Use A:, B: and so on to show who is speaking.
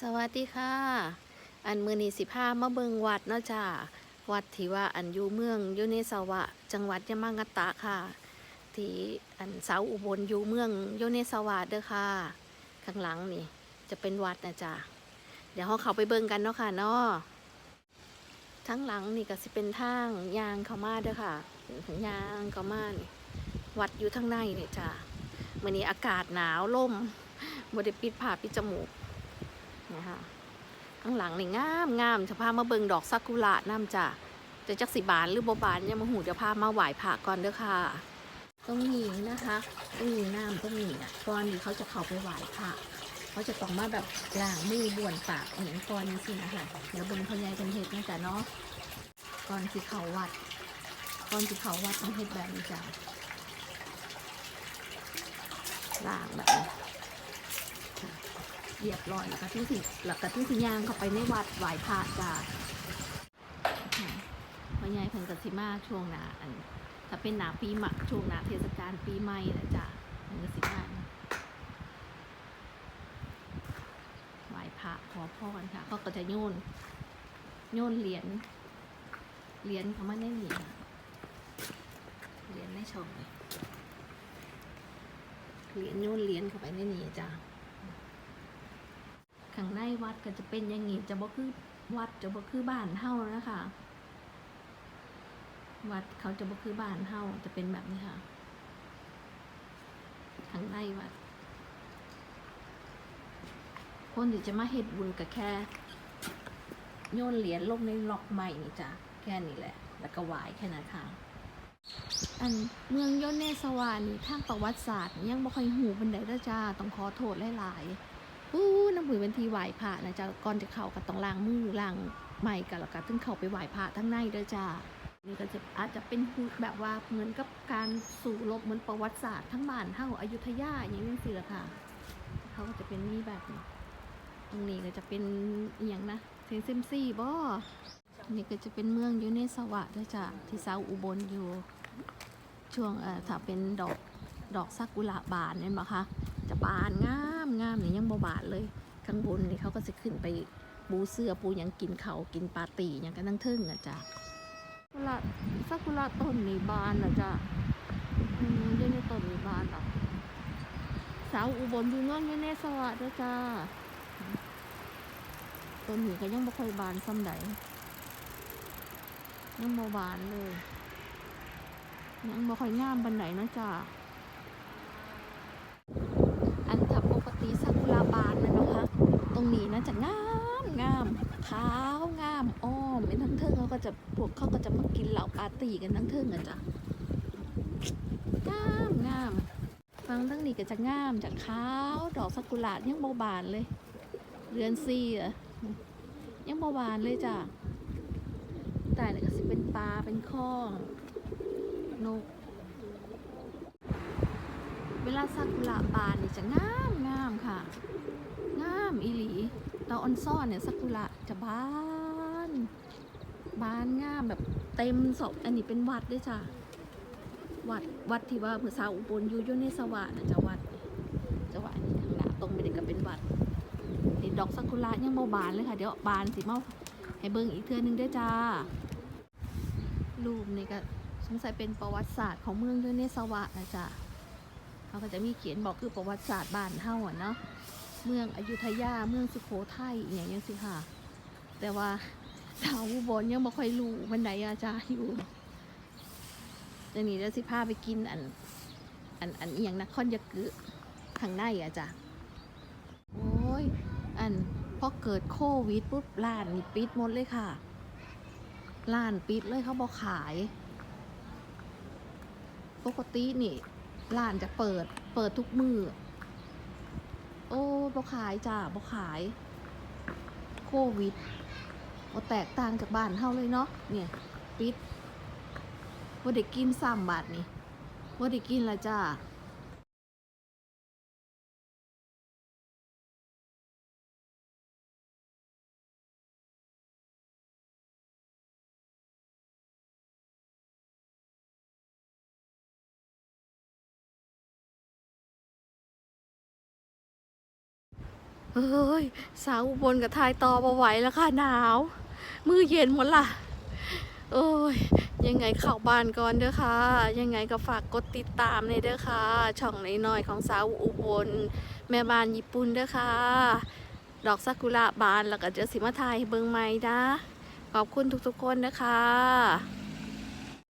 A: สวัสดีค่ะ อันมือนีสิพามาเบิงวัดเนาะจ้าวัดที่ว่าอันอยู่เมืองอยู่ในสวะ จังหวัดยะมางตะค่ะ ที่อันเสาอุบลอยู่เมืองอยู่ในสวะเด้อค่ะ ข้างหลังนี่ จะเป็นวัดนะจ้าเดี๋ยวเราเขาไปเบิงกันเนาะค่ะเนาะทั้งหลังนี่ก็สิเป็นทางยางเขามาเด้อค่ะยางเขามานี่วัดอยู่ทางในเนี่ยจ้ามื่อนี้อากาศหนาวลมบ่ได้ปิดผ้าปิดจมูก นะคะข้างหลังนี่งามงามจะพามาเบิงดอกซากุระน้ำจ้ะจะจักสิบานหรือบบานยังมาหูจะพามาไหว้พระก่อนเด้อค่ะตรงนี้นะคะตรงนี้น้ำตรงนี้อะก่อนที่เขาจะเข้าไปไหว้พระเขาจะต้องมาแบบล้างมือบ้วนปากเหมือนก่อนนี่สินะคะเดี๋ยวเบิงพญายกันเห็ดนะจ๊ะเนาะก่อนที่เขาวัดก่อนที่เขาวัดต้องเห็ดแบบนี้จ้ะล้างแบบนี้ เรียบร้อยแล้วก็ที่สิแล้วก็ที่สิย่างเข้าไปในวัดไหว้พระจ้าพ่อใหญ่เพิ่นก็สิมาช่วงหนาอันถ้าเป็นหนาปีหม่ช่วงหนาเทศกาลปีใหม่แหละจ้าเพิ่นก็สิมาไหว้พระขอพรค่ะเขาก็จะโยนโยนเหรียญเหรียญเขาไมาในนี่ค่ะเหรียญในช่องเหรียญโยนเหรียญเข้าไปในนี่จ้า ข้างในวัดก็จะเป็นอย่างนี้จะบ่คือวัดจะบ่คือบ้านเฮานะคะ วัดเขาจะบ่คือบ้านเฮาจะเป็นแบบนี้ค่ะข้างในวัด คนที่จะมาเฮ็ดบุญก็แค่โยนเหรียญลงในล็อกใหม่นี่จ้ะแค่นี้แหละ แล้วก็ไหวแค่นั้นค่ะอันเมืองโยนเนสวานี่ทางประวัติศาสตร์ ยังบ่ค่อยหูบันไดเด้อจ้า ต้องขอโทษหลายๆ อู้น้ำผุยเป็นทีไหวพระนะจ๊ะก่อนจะเข้าก็ต้องล้างมือล้างใหม่กันแล้วก็ถึงเข้าไปไหวพระทั้งในเด้อจ้านี่ก็จะอาจจะเป็นแบบว่าเหมือนกับการสู่รบเหมือนประวัติศาสตร์ทั้งบ้านเฮาอยุธยาอย่างนี้สิละค่ะเขาก็จะเป็นนี่แบบนี้ตรงนี้ก็จะเป็นอย่างนะเซนเซมซี่บ่นี่ก็จะเป็นเมืองอยู่ในสวะด้อจ้าที่เซาอุบลอยู่ช่วงเอ่อถ้าเป็นดอกดอกซากุระบานเนี่ยบ่คะ จะบานงามงามนี่ยังบ่บานเลย ข้างบนนี่เขาก็จะขึ้นไปปูเสื้อปูยังกินเขากินปาตีหยังกันทั้งทึ่งอะจ้ะกุระซากุระต้นนี่บานอะจ้ะอืมยังในต้นนี่บานอะสาวอุบลอยู่เงื่อนยู่ในสวัสดิ์ด้วยจ้าต้นนี้ก็ยังบ่ค่อยบานซ้ำใดยังบ่บานเลย ยังบ่ค่อยงามบันไดนะจ้า อันถ้าปกติซากุระบานนะนะคะ ต รงนี้นะจะงามงามขาวงามอ้อมเป็นทั้งเทิงเขาก็จะพวกเขาก็จะมากินเหล่าปาร์ตี้กันทั้งเทิงอะจ้ะงามงามฟังทั้งนี้ก็จะงามจากขาวดอกซากุระยังโบบานเลย เรือนซีอะยังโบบานเลยจ้ะแต่เนี่ยก็สิเป็นปลาเป็นข้องนกเวลาซากุระบานนี่จะงามงามค่ะามอีหลีตาออนซ่อนเนี่ยซากุระจะบาน บานงามแบบเต็มศพอันนี้เป็นวัดด้วยจ้ะวัดวัดที่ว่าเมื่อสาวอุบลอยู่อยู่ในสวะนะจะวัดจะวัดนี่ทางหน้าตรงไปเด็กก็เป็นวัดเห็นดอกซากุระยังโมบานเลยค่ะเดี๋ยวบานสิเมาให้เบิ่งอีกเทือนึงด้วยจ้ารูปนี่ก็สงสัยเป็นประวัติศาสตร์ของเมืองยู่ในสวะนะจ๊ะเขาก็จะมีเขียนบอกคือประวัติศาสตร์บ้านเฮาอะเนาะ เมืองอยุธยาเมืองสุโขทัยอย่างนี้ยสิค่ะ แต่ว่าชาวอุบลยังบ่ค่อยรู้บันไดอาจารย์อยู่เดี๋ยวนี้จะสิพาไปกินอัน อันอันอหย่างนะคอนยากุข้างในอะจ้ะโอ้ยอันพอเกิดโควิดปุ๊บร้านนี่ปิดหมดเลยค่ะร้านปิดเลยเขาบอกขายปกตินี่ร้านจะเปิดเปิดทุกมือ โอ้บ่ขายจ้าบ่ขาย โควิดบ่แตกต่างจากบ้านเฮาเลยเนาะ เนี่ย ปิดบ่ได้กินสามบาทนี่บ่ได้กินละจ้า เฮ้ยสาวอุบลกับทายต่อมาไหวแล้วค่ะหนาว มือเย็นหมดล่ะโอ้ยยังไงเข้าบ้านก่อนเด้อค่ะ ยังไงก็ฝากกดติดตามเลยเด้อค่ะ ช่องน้อยๆของสาวอุบลแม่บ้านญี่ปุ่นเด้อค่ะ ดอกซากุระบานแล้วก็เจอสิมาทยเบิงใหม่นะขอบคุณทุกๆคนนะคะ